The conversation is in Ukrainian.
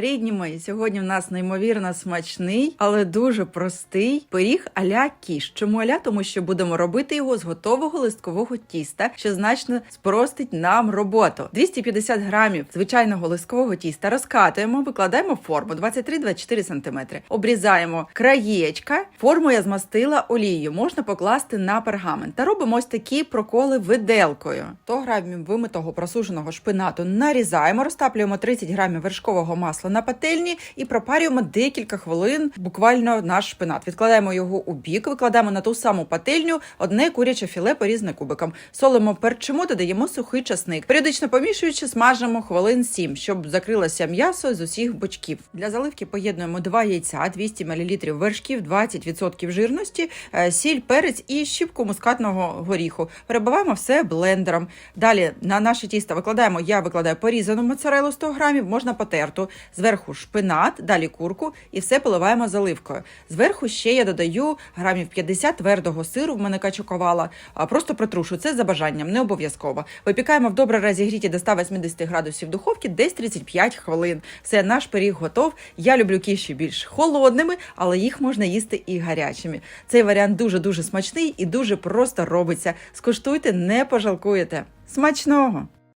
Рідні мої, сьогодні в нас неймовірно смачний, але дуже простий пиріг аля кіш. Чому аля? Тому що будемо робити його з готового листкового тіста, що значно спростить нам роботу. 250 грамів звичайного листкового тіста розкатуємо, викладаємо форму 23-24 см. Обрізаємо краєчка. Форму я змастила олією. Можна покласти на пергамент. Та робимо ось такі проколи виделкою. 100 грамів вимитого просушеного шпинату нарізаємо, розтаплюємо 30 грамів вершкового масла на пательні і пропарюємо декілька хвилин буквально наш шпинат. Відкладаємо його у бік, викладаємо на ту саму пательню одне куряче філе порізне кубиком. Солимо, перчимо, додаємо сухий часник. Періодично помішуючи, смажимо хвилин 7, щоб закрилося м'ясо з усіх бочків. Для заливки поєднуємо 2 яйця, 200 мл вершків, 20% жирності, е, сіль, перець і щіпку мускатного горіху. Перебиваємо все блендером. Далі на наше тісто викладаємо, я викладаю порізану моцарелу 100 грамів, можна потерту. Зверху шпинат, далі курку і все поливаємо заливкою. Зверху ще я додаю грамів 50 твердого сиру, в мене качуковала, просто протрушу. Це за бажанням, не обов'язково. Випікаємо в добре розігріті до 180 градусів духовки десь 35 хвилин. Все, наш пиріг готов. Я люблю кіші більш холодними, але їх можна їсти і гарячими. Цей варіант дуже-дуже смачний і дуже просто робиться. Скуштуйте, не пожалкуєте. Смачного!